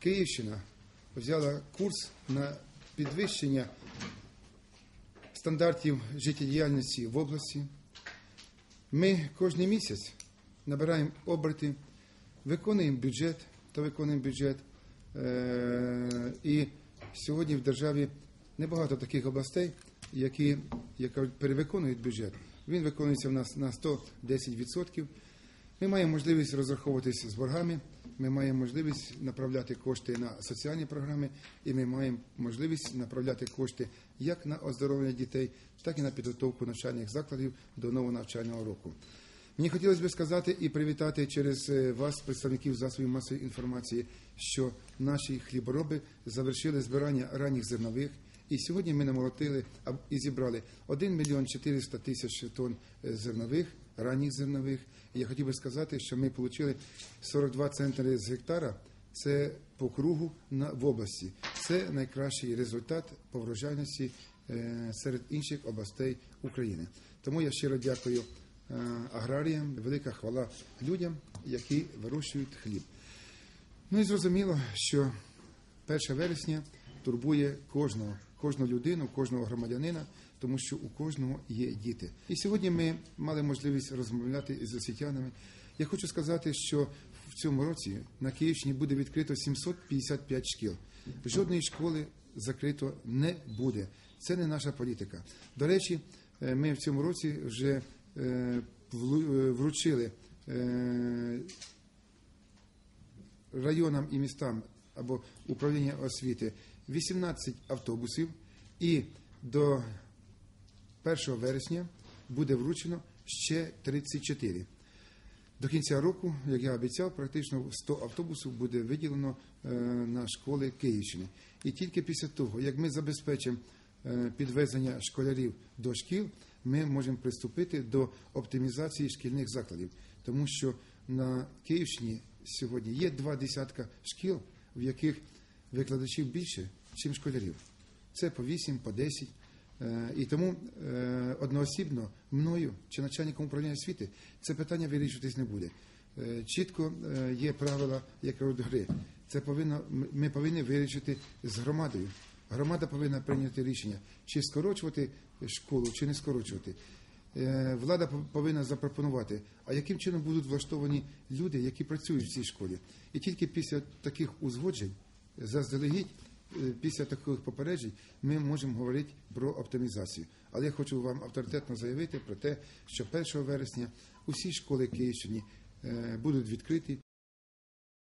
Київщина взяла курс на підвищення стандартів життєдіяльності в області. Ми кожен місяць набираємо оберти, виконуємо бюджет та виконуємо бюджет. Е, І сьогодні в державі небагато таких областей, які, як перевиконують бюджет. Він виконується в нас на 110%. Ми маємо можливість розраховуватися з боргами, ми маємо можливість направляти кошти на соціальні програми, і ми маємо можливість направляти кошти як на оздоровлення дітей, так і на підготовку навчальних закладів до нового навчального року. Мені хотілося б сказати і привітати через е, вас, представників засобів масової інформації, що наші хлібороби завершили збирання ранніх зернових. І сьогодні ми намолотили і зібрали 1 мільйон 400 тисяч тонн е, зернових, ранніх зернових. Я хотів би сказати, що ми отримали 42 центри з гектара. Це по кругу на в області. Це найкращий результат по врожайності е, серед інших областей України. Тому я щиро дякую е, аграріям, велика хвала людям, які вирощують хліб. Ну і зрозуміло, що 1 вересня турбує кожного, кожну людину, кожного громадянина, тому що у кожного є діти. І сьогодні ми мали можливість розмовляти із освітянами. Я хочу сказати, що в цьому році на Київщині буде відкрито 755 шкіл. Жодної школи закрито не буде. Це не наша політика. До речі, е, ми в цьому році вже е, е, вручили районам і містам або управління освіти 18 автобусів, і до 1 вересня буде вручено ще 34. До кінця року, як я обіцяв, практично 100 автобусів буде виділено е, на школи Київщини. І тільки після того, як ми забезпечимо е, підвезення школярів до шкіл, ми можемо приступити до оптимізації шкільних закладів, тому що на Київщині сьогодні є два десятка шкіл, в яких викладачів більше, ніж школярів. Це по 8, по 10. Е, І тому е, одноосібно мною чи начальником управління освіти це питання вирішуватись не буде. Е, Чітко є правила як кажуть, гри. Це повинно ми повинні вирішити з громадою. Громада повинна прийняти рішення, чи скорочувати школу, чи не скорочувати. Е, Влада пов- повинна запропонувати, а яким чином будуть влаштовані люди, які працюють в цій школі. І тільки після таких узгоджень заздалегідь е, після таких попереджень ми можемо говорити про оптимізацію. Але я хочу вам авторитетно заявити про те, що 1 вересня усі школи Київщини е, будуть відкриті